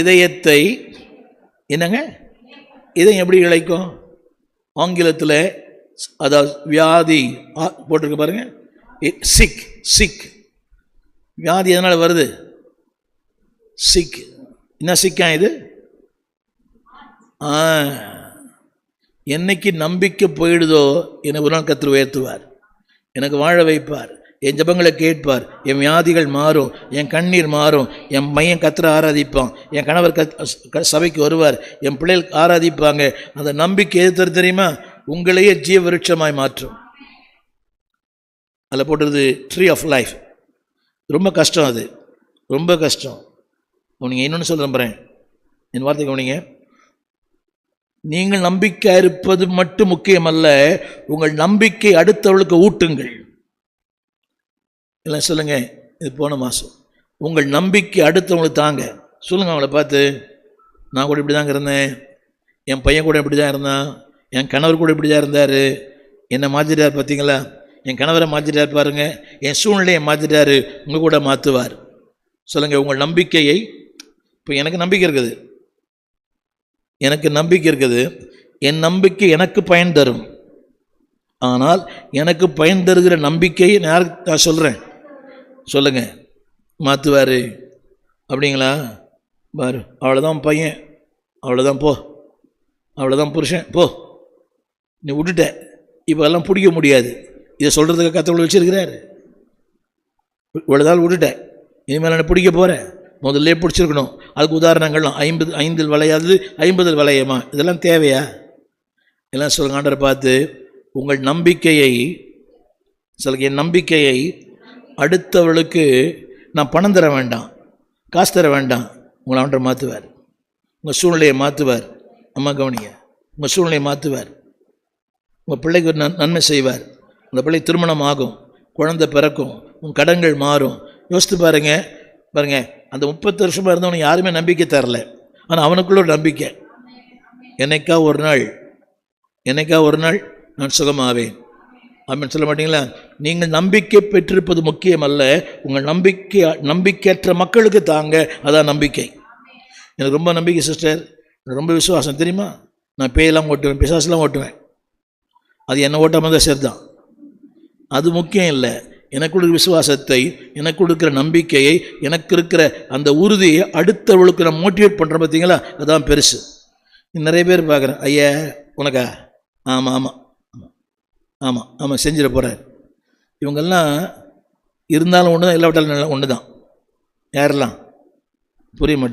இதயத்தை என்னங்க? இதயம் எப்படி இழைக்கும்? ஆங்கிலத்தில் அதாவது வியாதி போட்டிருக்க பாருங்க. Sick sick. வியாதி எதனால் வருது? சிக். என்ன சிக்கா இது? என்னைக்கு நம்பிக்கை போயிடுதோ என்னை ஒரு நாள் கத்திர உயர்த்துவார். எனக்கு வாழ வைப்பார். என் ஜபங்களை கேட்பார். என் வியாதிகள் மாறும். என் கண்ணீர் மாறும். என் மையன் கத்திர ஆராதிப்பான். என் கணவர் கத் சபைக்கு வருவார். என் பிள்ளைகள் ஆராதிப்பாங்க. அந்த நம்பிக்கை எது தெரியுமா? உங்களையே ஜீவ விருட்சமாய் மாற்றும். அதில் போட்டுருது ட்ரீ ஆஃப் லைஃப் ரொம்ப கஷ்டம் அது. ரொம்ப கஷ்டம். நீங்கள் இன்னொன்று சொல்ல நம்புகிறேன் என் வார்த்தை கவனிங்க. நீங்கள் நம்பிக்கை இருப்பது மட்டும் முக்கியமல்ல உங்கள் நம்பிக்கை அடுத்தவளுக்கு ஊட்டுங்கள். இல்லை சொல்லுங்கள் இது போன மாதம் உங்கள் நம்பிக்கை அடுத்தவங்களுக்கு தாங்க. சொல்லுங்கள் அவங்கள பார்த்து. நான் கூட இப்படி தாங்க இருந்தேன். என் பையன் கூட இப்படி தான் இருந்தான். என் கணவர் கூட இப்படி தான் இருந்தார். என்னை மாற்றிட்டார் பார்த்தீங்களா? என் கணவரை மாற்றிட்டார் பாருங்கள் என் சூழ்நிலையை மாற்றிட்டார் உங்கள் கூட மாற்றுவார் சொல்லுங்கள் உங்கள் நம்பிக்கையை. இப்போ எனக்கு நம்பிக்கை இருக்குது. எனக்கு நம்பிக்கை இருக்குது. என் நம்பிக்கை எனக்கு பயன் தரும். ஆனால் எனக்கு பயன் தருகிற நம்பிக்கையை நான் சொல்கிறேன் சொல்லுங்க. மாற்றுவார் அப்படிங்களா? பாரு அவ்வளோதான் பையன். அவ்வளோதான் போ. அவ்வளோதான் புருஷன். போ. நீ விட்டுட்ட. இப்போ எல்லாம் பிடிக்க முடியாது. இதை சொல்கிறதுக்கு கத்தவங்களை வச்சுருக்கிறாரு. இவ்வளோ நாள் விட்டுட்டேன் இனிமேல் நான் பிடிக்க போகிறேன் முதல்ல பிடிச்சிருக்கணும். அதுக்கு உதாரணங்கள்லாம். ஐம்பது ஐந்தில் வளையாது ஐம்பதில் வளையமா? இதெல்லாம் தேவையா? எல்லாம் சொல்லுங்க ஆண்டரை பார்த்து. உங்கள் நம்பிக்கையை சொல்லுங்க என் நம்பிக்கையை அடுத்தவளுக்கு நான் பணம் தர வேண்டாம் காசு தர வேண்டாம் உங்களை அவன்கிட்ட மாற்றுவார் உங்கள் சூழ்நிலையை மாற்றுவார் அம்மா கவனிங்க உங்கள் சூழ்நிலையை மாற்றுவார் உங்கள் பிள்ளைக்கு ஒரு நன் நன்மை செய்வார். அந்த பிள்ளை திருமணம் ஆகும் குழந்தை பிறக்கும் உன் கடன்கள் மாறும். யோசித்து பாருங்க பாருங்க அந்த முப்பத்து வருஷமாக இருந்தவனுக்கு யாருமே நம்பிக்கை தரல. ஆனால் அவனுக்குள்ள ஒரு நம்பிக்கை. என்னைக்கா ஒரு நாள் என்னைக்கா ஒரு நாள் நான் சுகமாவேன். அப்படின்னு சொல்ல மாட்டீங்களா? நீங்கள் நம்பிக்கை பெற்றிருப்பது முக்கியம் அல்ல உங்கள் நம்பிக்கை நம்பிக்கையற்ற மக்களுக்கு தாங்க அதான் நம்பிக்கை. எனக்கு ரொம்ப நம்பிக்கை சிஸ்டர். எனக்கு ரொம்ப விசுவாசம். தெரியுமா? நான் பேயெல்லாம் ஓட்டுவேன் பிசாசுலாம் ஓட்டுவேன். அது என்ன ஓட்டாமல் தான் சரிதான். அது முக்கியம் இல்லை. எனக்கு கொடுக்குற விசுவாசத்தை எனக்கு கொடுக்குற நம்பிக்கையை எனக்கு இருக்கிற அந்த உறுதியை அடுத்தவளுக்கு நான் மோட்டிவேட் பண்ணுறேன் பார்த்தீங்களா அதுதான் பெருசு. நிறைய பேர் பார்க்குறேன் ஐயா உனக்கா? ஆமாம் ஆமாம் ஆமாம் ஆமாம் செஞ்சிட போகிறார் இவங்கெல்லாம் இருந்தாலும் ஒன்று தான் இல்லாவிட்டாலும் ஒன்று தான் யாரெல்லாம்? புரிய மாட்டேன்